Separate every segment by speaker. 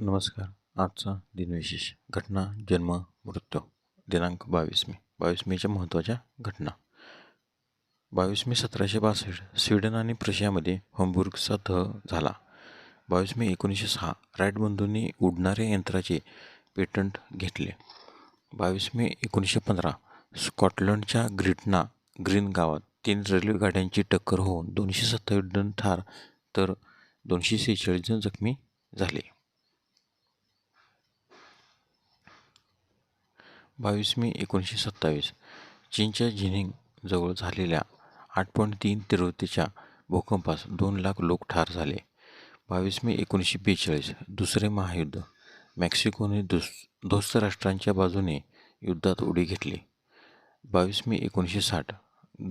Speaker 1: नमस्कार. आजचा दिनविशेष घटना जन्म मृत्यू. दिनांक बावीस मे. बावीस मेच्या महत्त्वाच्या घटना. बावीस मे सतराशे बासष्ट. स्वीडन आणि प्रशियामध्ये हॉम्बुर्गचा तह झाला. बावीस मे एकोणीसशे सहा. राईट बंधूंनी उडणाऱ्या यंत्राचे पेटंट घेतले. बावीस मे एकोणीसशे पंधरा. स्कॉटलंडच्या ग्रिटना ग्रीन गावात तीन रेल्वे गाड्यांची टक्कर होऊन दोनशे सत्तावीस जण ठार तर दोनशे सेहेचाळीस जण जखमी झाले. बावीस मे एकोणीसशे सत्तावीस. चीनच्या जिनिंग जवळ झालेल्या आठ पॉईंट तीन तीव्रतेच्या भूकंपास दोन लाख लोक ठार झाले. बावीस मे एकोणीसशे बेचाळीस दुसरे महायुद्ध. मेक्सिकोने दुस दोस्त राष्ट्रांच्या बाजूने युद्धात उडी घेतली. बावीस मे एकोणीसशे साठ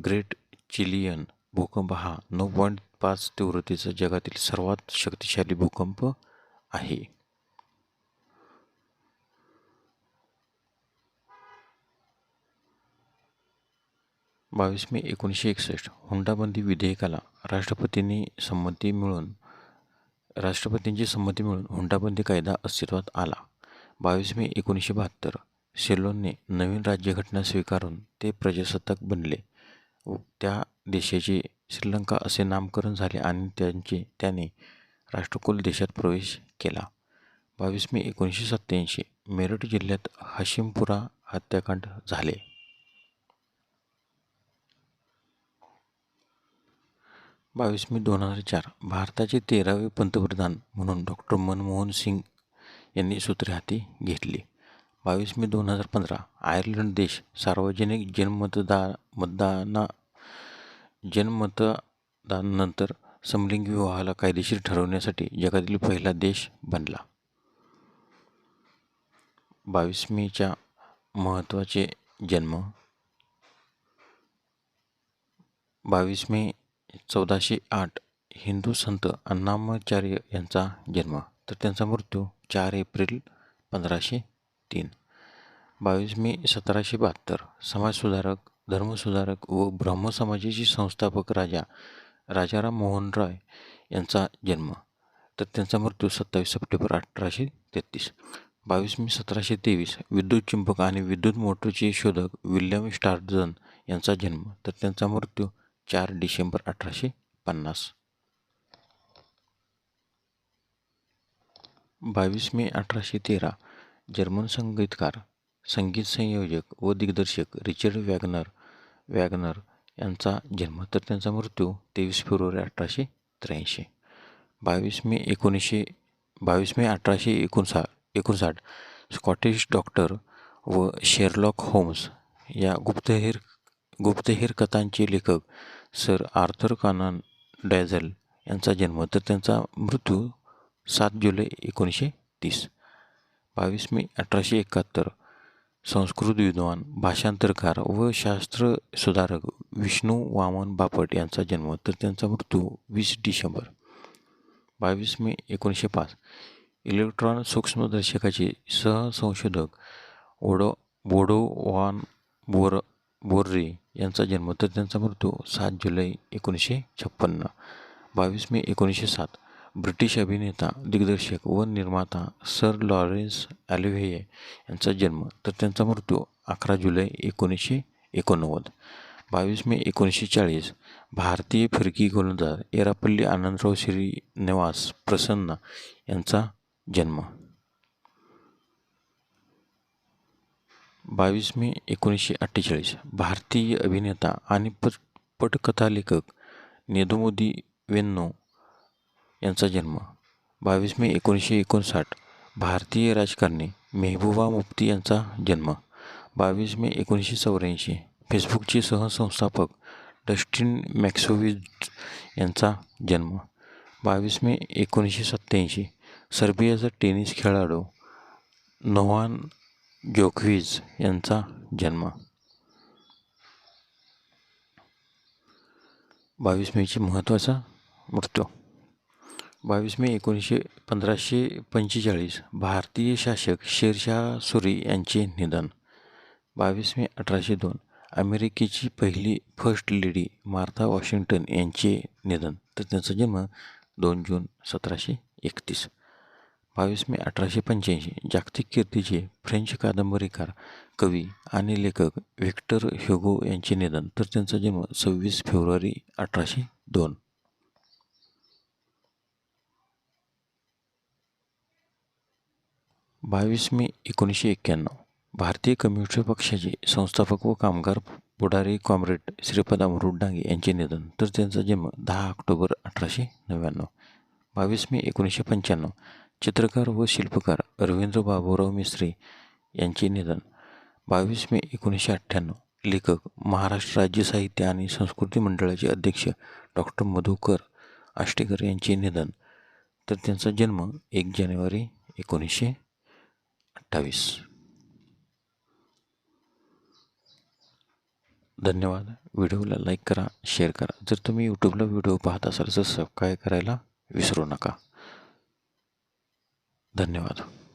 Speaker 1: ग्रेट चिलियन भूकंप हा नऊ पॉईंट पाच तीव्रतेचा जगातील सर्वात शक्तिशाली भूकंप आहे. बावीस मे एकोणीसशे एकसष्ट हुंडाबंदी विधेयकाला राष्ट्रपतींनी संमती मिळून राष्ट्रपतींची संमती मिळून हुंडाबंदी कायदा अस्तित्वात आला. बावीस मे एकोणीसशे बहात्तर सेलोनने नवीन राज्यघटना स्वीकारून ते प्रजासत्ताक बनले. व त्या देशाचे श्रीलंका असे नामकरण झाले आणि त्यांचे त्याने राष्ट्रकुल देशात प्रवेश केला. बावीस मे एकोणीसशे सत्त्याऐंशी मेरठ जिल्ह्यात हाशिमपुरा हत्याकांड झाले. बावीस मे दोन हजार चार भारताचे तेरावे पंतप्रधान म्हणून डॉक्टर मनमोहन सिंग यांनी सूत्रे हाती घेतली. बावीस मे दोन हजार पंधरा आयर्लंड देश सार्वजनिक जनमतदा मतदाना जनमतदानानंतर समलिंगी विवाहाला कायदेशीर ठरवण्यासाठी जगातील पहिला देश बनला. बावीस मेच्या महत्त्वाचे जन्म बावीस मे चौदाशे आठ हिंदू संत अण्णामाचार्य यांचा जन्म. तर त्यांचा मृत्यू चार एप्रिल पंधराशे तीन. बावीस मे सतराशे बहात्तर. समाजसुधारक धर्मसुधारक व ब्रह्म समाजाचे संस्थापक राजा राजाराम मोहन रॉय यांचा जन्म. तर त्यांचा मृत्यू सत्तावीस सप्टेंबर अठराशे तेहतीस. बावीस मे सतराशे तेवीस विद्युत चुंबक आणि विद्युत मोटरचे शोधक विल्यम स्टार्जन यांचा जन्म. तर त्यांचा मृत्यू चार डिसेंबर अठराशे पन्नास. बावीस मे अठराशे तेरा जर्मन संगीतकार संगीत संयोजक व दिग्दर्शक रिचर्ड वॅगनर वॅगनर यांचा जन्म तर त्यांचा मृत्यू तेवीस फेब्रुवारी अठराशे त्र्याऐंशी. बावीस मे एकोणीसशे बावीस मे अठराशे एकोणसा एकोणसाठ स्कॉटिश डॉक्टर व शेरलॉक होम्स या गुप्तहेर गुप्तहेर कथांचे लेखक सर आर्थर कानन डॅझल यांचा जन्म तर त्यांचा मृत्यू सात जुलै एकोणीसशे तीस. बावीस मे अठराशे एकाहत्तर. संस्कृत विद्वान भाषांतरकार व शास्त्र सुधारक विष्णू वामन बापट यांचा जन्म तर त्यांचा मृत्यू वीस डिसेंबर. बावीस मे एकोणीसशे पाच. इलेक्ट्रॉन सूक्ष्मदर्शकाचे सहसंशोधक ओडो बोडोवान बोर बोर्रे यांचा जन्म तर त्यांचा मृत्यू सात जुलै एकोणीसशे छप्पन्न. बावीस मे एकोणीसशे सात. ब्रिटिश अभिनेता दिग्दर्शक व निर्माता सर लॉरेन्स ॲलिव्हे यांचा जन्म तर त्यांचा मृत्यू अकरा जुलै एकोणीसशे एकोणनव्वद. बावीस मे एकोणीसशे चाळीस. भारतीय फिरकी गोलंदाज एरापल्ली आनंदराव श्रीनिवास प्रसन्न यांचा जन्म. बावीस मे एकोणीसशे अठ्ठेचाळीस. भारतीय अभिनेता आणि पट पटकथा लेखक नेदुमुदी वेन्नो यांचा जन्म बावीस मे एकोणीसशे एकोणसाठ. भारतीय राजकारणी मेहबूबा मुफ्ती यांचा जन्म बावीस मे एकोणीसशे चौऱ्याऐंशी. फेसबुकचे सहसंस्थापक डस्टिन मॅक्सोविज यांचा जन्म बावीस मे एकोणीसशे सत्त्याऐंशी. सर्बियाचा टेनिस खेळाडू नोवान जोकविज यांचा जन्म. बावीस मेची महत्त्वाचा मृत्यू. बावीस मे एकोणीसशे पंधराशे पंचेचाळीस भारतीय शासक शेरशाह सुरी यांचे निधन. बावीस मे अठराशे दोन अमेरिकेची पहिली फर्स्ट लेडी मार्था वॉशिंग्टन यांचे निधन. तर त्यांचा जन्म दोन जून सतराशे एकतीस. बावीस मे अठराशे पंच्याऐंशी. जागतिक कीर्तीचे फ्रेंच कादंबरीकार कवी आणि लेखक व्हिक्टर ह्युगो यांचे निधन. तर त्यांचा जन्म सव्वीस फेब्रुवारी अठराशे दोन. बावीस मे एकोणीसशे एक्क्याण्णव. भारतीय कम्युनिस्ट पक्षाचे संस्थापक व कामगार पुढारी कॉम्रेड श्रीपद अमृत डांगे यांचे निधन. तर त्यांचा जन्म दहा ऑक्टोबर अठराशे नव्याण्णव. बावीस मे एकोणीसशे पंच्याण्णव. चित्रकार व शिल्पकार रवींद्र बाबूराव मिस्त्री यांचे निधन. बावीस मे एकोणीसशे अठ्ठ्याण्णव. लेखक महाराष्ट्र राज्य साहित्य आणि संस्कृती मंडळाचे अध्यक्ष डॉक्टर मधुकर आष्टेकर यांचे निधन. तर त्यांचा जन्म एक जानेवारी एकोणीसशे अठ्ठावीस. धन्यवाद. व्हिडिओला लाईक करा शेअर करा. जर तुम्ही यूट्यूबला व्हिडिओ पाहत असाल तर सबस्क्राईब करायला विसरू नका. धन्यवाद.